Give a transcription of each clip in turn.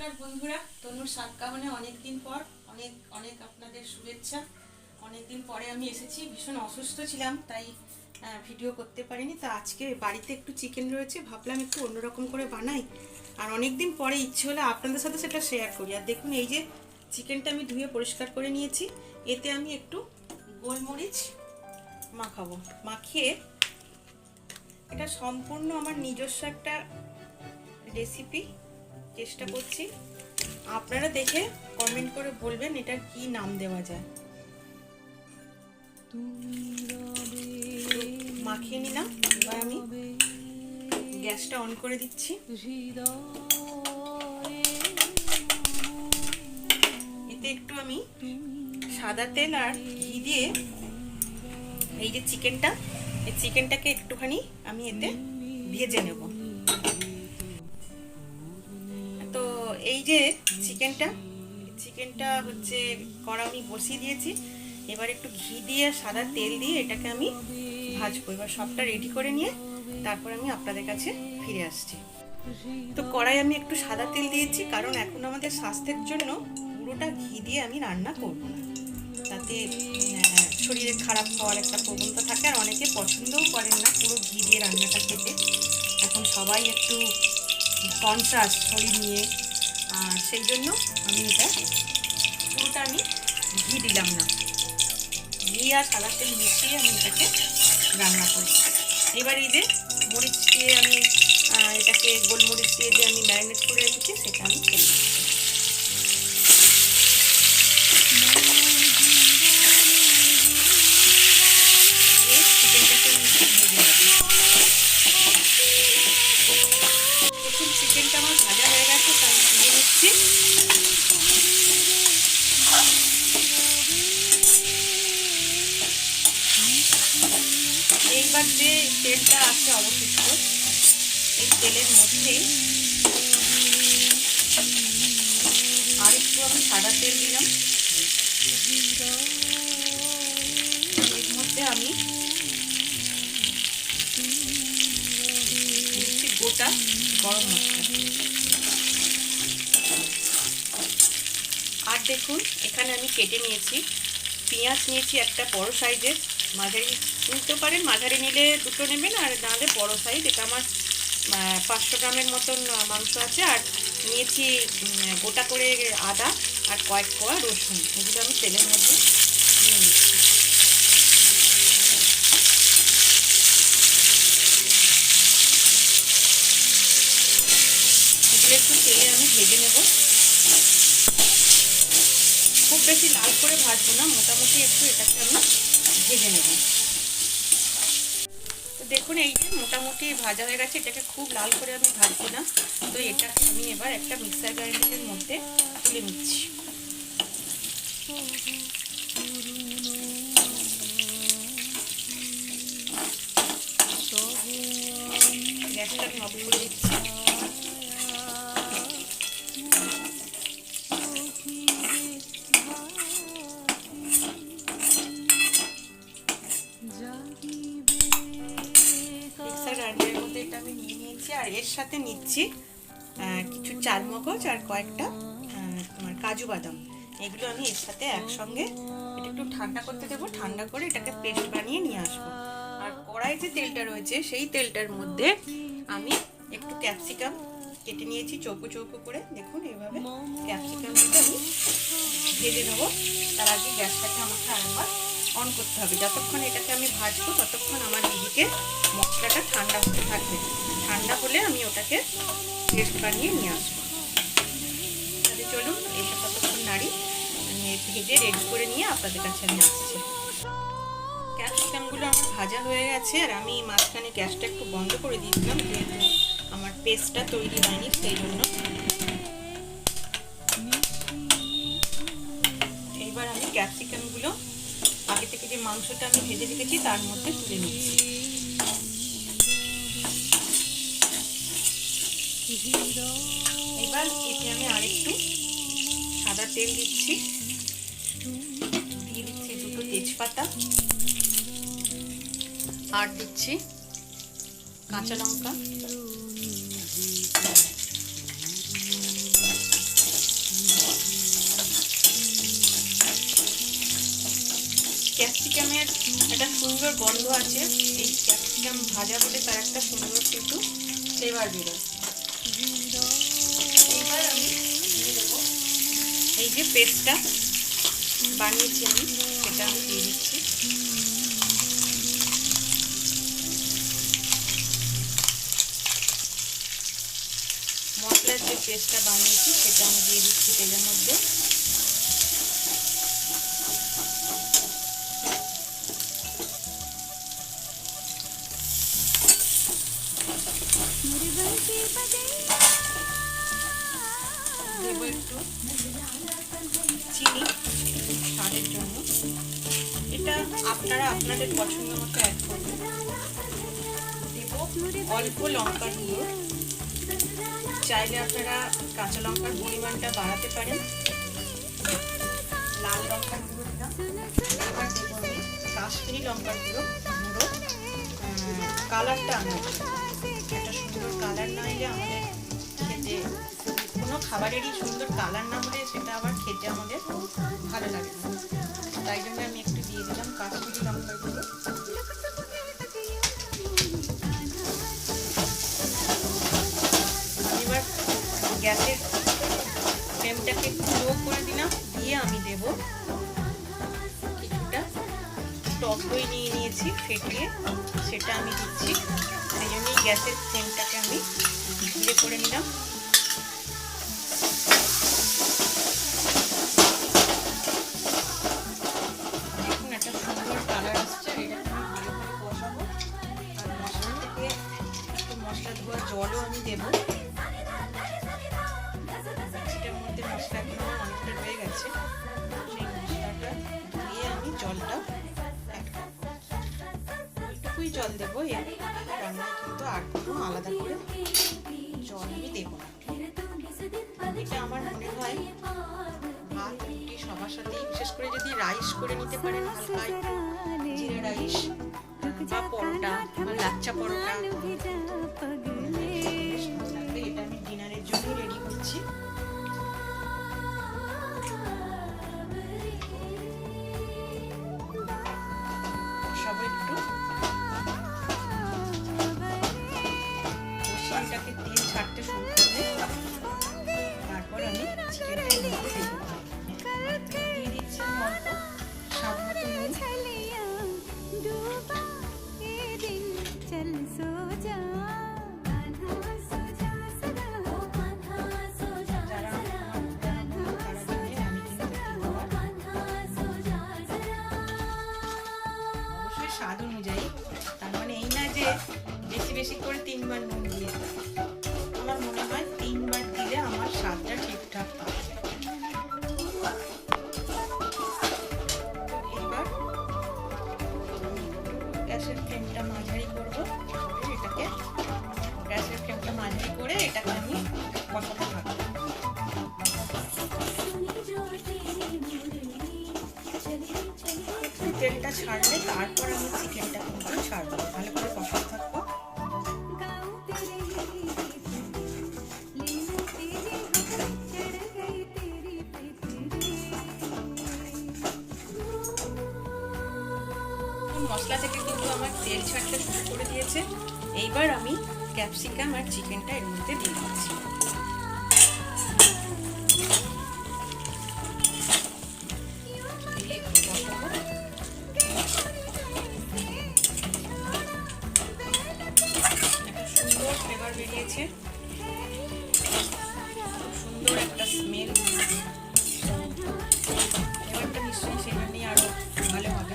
নমস্কার বন্ধুরা, তনুর সাতকাহনে অনেক দিন পর, অনেক অনেক আপনাদের শুভেচ্ছা। অনেক দিন পরে আমি এসেছি, ভীষণ অসুস্থ ছিলাম, তাই ভিডিও করতে পারিনি। তা আজকে বাড়িতে একটু চিকেন রয়েছে, ভাবলাম একটু অন্যরকম করে বানাই। আর অনেক দিন পরে ইচ্ছে হলে আপনাদের সাথে সেটা শেয়ার করি। আর দেখুন, এই যে চিকেনটা আমি ধুয়ে পরিষ্কার করে নিয়েছি, এতে আমি একটু গোলমরিচ মাখাবো। মাখিয়ে এটা সম্পূর্ণ আমার নিজস্ব একটা রেসিপি চেষ্টা করছি। আপনারা দেখে কমেন্ট করে বলবেন এটা কি নাম দেওয়া যায়। মাখিয়ে নিলাম, এবার আমি গ্যাসটা অন করে দিচ্ছি। এতে একটু আমি সাদা তেল আর ঘি দিয়ে এই যে চিকেনটা এই চিকেনটাকে একটুখানি আমি এতে ভেজে নেব। এই যে চিকেনটা চিকেনটা হচ্ছে কড়া আমি বসিয়ে দিয়েছি। এবার একটু ঘি দিয়ে সাদা তেল দিয়ে এটাকে আমি ভাজবো। এবার সবটা রেডি করে নিয়ে তারপর আমি আপনাদের কাছে ফিরে আসছি। তো কড়াই আমি একটু সাদা তেল দিয়েছি কারণ এখন আমাদের স্বাস্থ্যের জন্য পুরোটা ঘি দিয়ে আমি রান্না করব না। তাতে আহ, শরীরে খারাপ হওয়ার একটা প্রবণতা থাকে আর অনেকে পছন্দও করেন না পুরো ঘি দিয়ে রান্নাটা খেতে। এখন সবাই একটু কনসাস শরীর নিয়ে আর সেই জন্য আমি এটা পুরোটা আমি ঘি দিলাম না। ঘি আর সাদা তেল মিশিয়ে আমি এটাকে রান্না করি এবার এই যে মরিচ দিয়ে আমি এটাকে গোলমরিচ দিয়ে যে আমি ম্যারিনেট করে রেখেছি সেটা আমি দেখুন চিকেনটা আমার ভাজা হয়ে গেছে তাই আমি তুলে নিচ্ছি এইবার যে তেলটা আছে অবশিষ্ট, এই তেলের মধ্যেই আর একটু আমি সাদা তেল দিলাম। এর মধ্যে আমি গোটা গরম আর দেখুন, এখানে আমি কেটে নিয়েছি। পেঁয়াজ নিয়েছি একটা বড় সাইজের। মাঝারি নিতে পারেন মাঝারি নিলে দুটো নেবেন আর নাহলে বড়ো সাইজ এটা আমার পাঁচশো গ্রামের মতন মাংস আছে। আর নিয়েছি গোটা করে আদা আর কয়েক কোয়া রসুন। এগুলো আমি তেলের মধ্যে এগুলো একটু তেলে আমি ভেজে নেব। খুব বেশি লাল করে ভাজবো না, মোটামুটি একটু এটাকে আমি ভেজে নেব। তো দেখুন, এই যে মোটামুটি ভাজা হয়ে গেছে, এটাকে খুব লাল করে আমি ভাজবো না। তো এটা আমি এবার একটা মিক্সার গ্রাইন্ডারের মধ্যে তুলে নিচ্ছি। সাথে নিচ্ছি কিছু চারমগজ আর কয়েকটা তোমার কাজু বাদাম। এগুলো আমি এর সাথে একসঙ্গে, এটা একটু ঠান্ডা করতে দেবো, ঠান্ডা করে এটাকে পেস্ট বানিয়ে নিয়ে আসব। আর কড়াই যে তেলটা রয়েছে, সেই তেলটার মধ্যে আমি একটু ক্যাপসিকাম কেটে নিয়েছি, চৌকো চৌকো করে। দেখুন, এইভাবে ক্যাপসিকামটা আমি ভেজে নেব। তার আগে গ্যাসটাকে আমাকে আরেকবার অন করতে হবে। যতক্ষণ এটাকে আমি ভাজবো, ততক্ষণ আমার এদিকে মশলাটা ঠান্ডা হতে থাকবে। ঠান্ডা হলে আমি ওটাকে পেস্ট বানিয়ে নিয়ে আসব। তাহলে চলুন এটা কতক্ষণ নাড়ি, আমি ভেজে রেডি করে নিয়ে আপনাদের কাছে আমি আসছি। ক্যাপসিকামগুলো আমার ভাজা হয়ে গেছে, আর আমি মাঝখানে গ্যাসটা একটু বন্ধ করে দিয়েছিলাম, যেহেতু আমার পেস্টটা তৈরি হয়নি, সেই জন্য। এইবার আমি ক্যাপসিকামগুলো আগে থেকে যে মাংসটা আমি ভেজে রেখেছি, তার মধ্যে তুলে নিচ্ছি। এবার এতে আমি আরেকটু সাদা তেল দিচ্ছি। দিয়ে দিচ্ছি দুটো তেজপাতা। আর দিচ্ছি কাঁচা লঙ্কা। ক্যাপসিকামের একটা সুন্দর গন্ধ আছে। এই ক্যাপসিকাম ভাজা বলে তার একটা সুন্দর কিন্তু ফ্লেভার বেরোয়। এই যে পেস্টটা বানিয়েছি আমি, সেটা আমি দিয়ে দিচ্ছি। মশলার যে পেস্টটা বানিয়েছি, সেটা আমি দিয়ে দিচ্ছি তেলের মধ্যে। আপনারা আপনাদের পছন্দ মতো অ্যাড করবেন অল্প লঙ্কার গুঁড়ো চাইলে আপনারা কাঁচা লঙ্কার পরিমাণটা বাড়াতে পারেন। লাল লঙ্কার কাশ্মীরি লঙ্কার গুঁড়ো গুঁড়ো। কালারটা আনার একটা সুন্দর কালার না এলে আমাদের খেতে কোনো খাবারেরই সুন্দর কালার না হলে সেটা আবার খেতে আমাদের ভালো লাগে তাই জন্য আমি এবার গ্যাসের ফ্লেমটাকে একটু করে দিলাম, দিয়ে আমি দেব কিছুটা টক নিয়ে নিয়েছি, ফেটিয়ে সেটা আমি দিচ্ছি। সেই জন্যই গ্যাসের ফ্লেমটাকে আমি ধীরে করে নিলাম। এর রান্নায় কিন্তু আর কোনো আলাদা করে জল আমি দেবো না। এটা আমার মনে হয় ভাত রুটি সবার সাথেই বিশেষ করে যদি রাইস করে নিতে পারেন হালকা একটু জিরে রাইস বা পরোটা বা লাচ্চা পরোটা। এটা আমি ডিনারের জন্য রেডি করছি। স্বাদ অনুযায়ী। তার মানে এই না যে বেশি বেশি করে তিনবার নুন দিয়ে এটা ছাড়লে তারপর আমি চিকেনটা কিন্তু ছাড়বো। ভালো করে কষা থাকব। মশলা থেকে কিন্তু আমার তেল ছাড়তে শুরু করে দিয়েছে। এইবার আমি ক্যাপসিকাম আর চিকেনটা এর মধ্যে দিয়ে দিচ্ছি। স্মেল ফ্লেভারটা নিশ্চয়ই সেই জন্যই আরও ভালো হবে।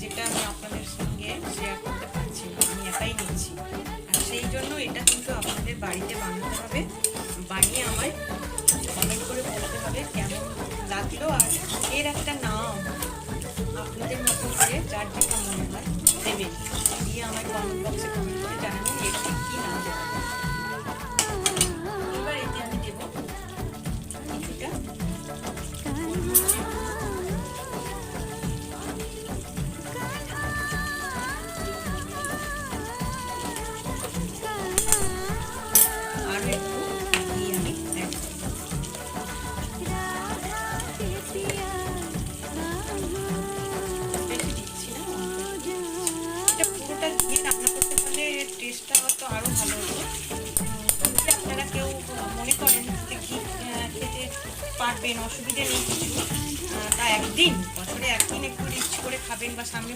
যেটা আমি আপনাদের সঙ্গে শেয়ার করতে পারছি, আমি একাই নিচ্ছি। আর সেই জন্য এটা কিন্তু আপনাদের বাড়িতে বানাতে হবে। বানিয়ে আমায় কমেন্ট করে বলতে হবে কেমন লাগল আর এর একটা নাম। আপনাদের মতো করে যার যেটা মনে হয় দেবেন দিয়ে আমার কমেন্ট বক্সে কমেন্ট করে জানাবেন এর ঠিক কী নাম দেওয়া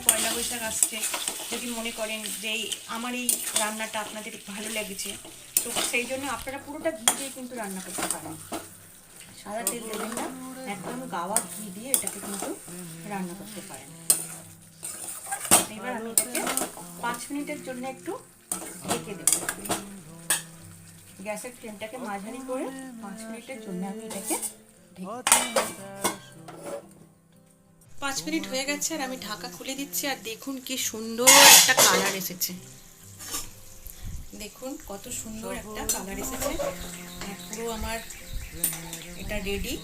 পয়লা বৈশাখ আসছে, যদি মনে করেন যে আমার এই রান্নাটা আপনাদের ভালো লেগেছে, তো সেই জন্য আপনারা পুরোটা ঘি দিয়ে কিন্তু রান্না করতে পারেন। সাদা তেল দেবেন না একদম গাওয়া ঘি দিয়ে এটাকে কিন্তু রান্না করতে পারেন। এবার আমি এটাকে পাঁচ মিনিটের জন্য একটু ঢেকে দেবো। গ্যাসের ফ্লেমটাকে মাঝারি করে পাঁচ মিনিটের জন্য আমি এটাকে ঢেকে পাঁচ মিনিট হয়ে গেছে আর আমি ঢাকা খুলে দিচ্ছি আর দেখুন কি সুন্দর একটা কালার এসেছে। দেখুন কত সুন্দর একটা কালার এসেছে। পুরো আমার এটা রেডি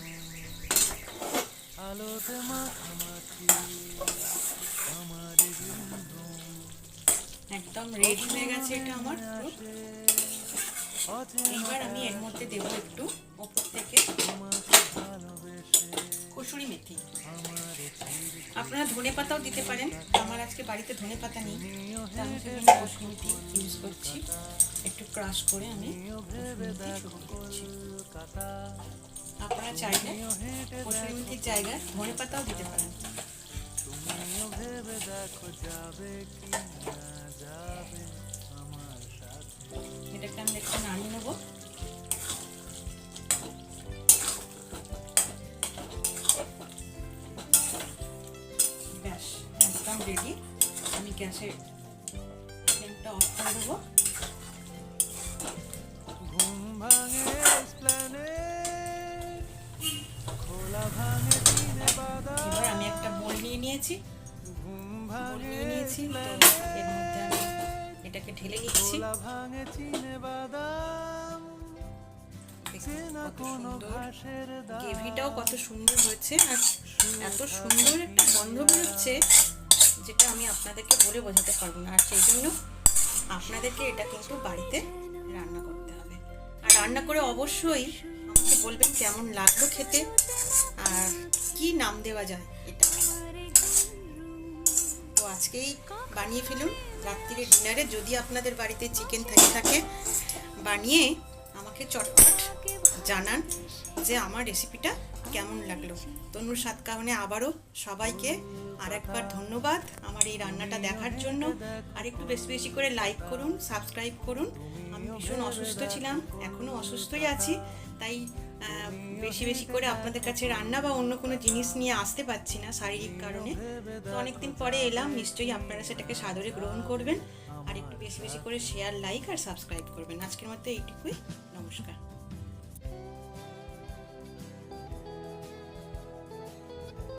একদম রেডি হয়ে গেছে এটা আমার পুরো। এইবার আমি এর মধ্যে দেবো একটু ওপর থেকে। কসুরি মেথি। আপনারা ধনে পাতাও দিতে পারেন। আমার আজকে বাড়িতে ধনে পাতা নেই। কসুরি ইউজ করছি। একটু ক্রাশ করে আমি আপনারা চাইলে কসুরি মেথির জায়গায় ধনে পাতাও দিতে পারেন। গ্যাসের ফ্লেমটা অফ করে দেবো আমি একটা বোল নিয়ে নিয়েছি বোল নিয়ে নিয়েছি এর মধ্যে আমি এটাকে ঢেলে নিচ্ছি গ্রেভিটাও কত সুন্দর হয়েছে আর এত সুন্দর একটা গন্ধ বেরোচ্ছে যেটা আমি আপনাদেরকে বলে বোঝাতে পারব না, আর সেই জন্য আপনাদেরকে এটা কিন্তু বাড়িতে রান্না করতে হবে। আর রান্না করে অবশ্যই আমাকে বলবেন কেমন লাগল খেতে, আর কি নাম দেওয়া যায় এটা। তো আজকেই বানিয়ে ফেলুন রাত্রিরে ডিনারে। যদি আপনাদের বাড়িতে চিকেন থেকে থাকে, বানিয়ে আমাকে চটপট জানান যে আমার রেসিপিটা কেমন লাগল? তনুর সাত কারণে আবারও সবাইকে আর একবার ধন্যবাদ আমার এই রান্নাটা দেখার জন্য। আর একটু বেশি বেশি করে লাইক করুন সাবস্ক্রাইব করুন। আমি ভীষণ অসুস্থ ছিলাম এখনও অসুস্থই আছি। তাই বেশি বেশি করে আপনাদের কাছে রান্না বা অন্য কোনো জিনিস নিয়ে আসতে পারছি না শারীরিক কারণে। তো অনেকদিন পরে এলাম, নিশ্চয়ই আপনারা সেটাকে সাদরে গ্রহণ করবেন। আর একটু বেশি বেশি করে শেয়ার লাইক আর সাবস্ক্রাইব করবেন। আজকের মতো এইটুকুই, নমস্কার।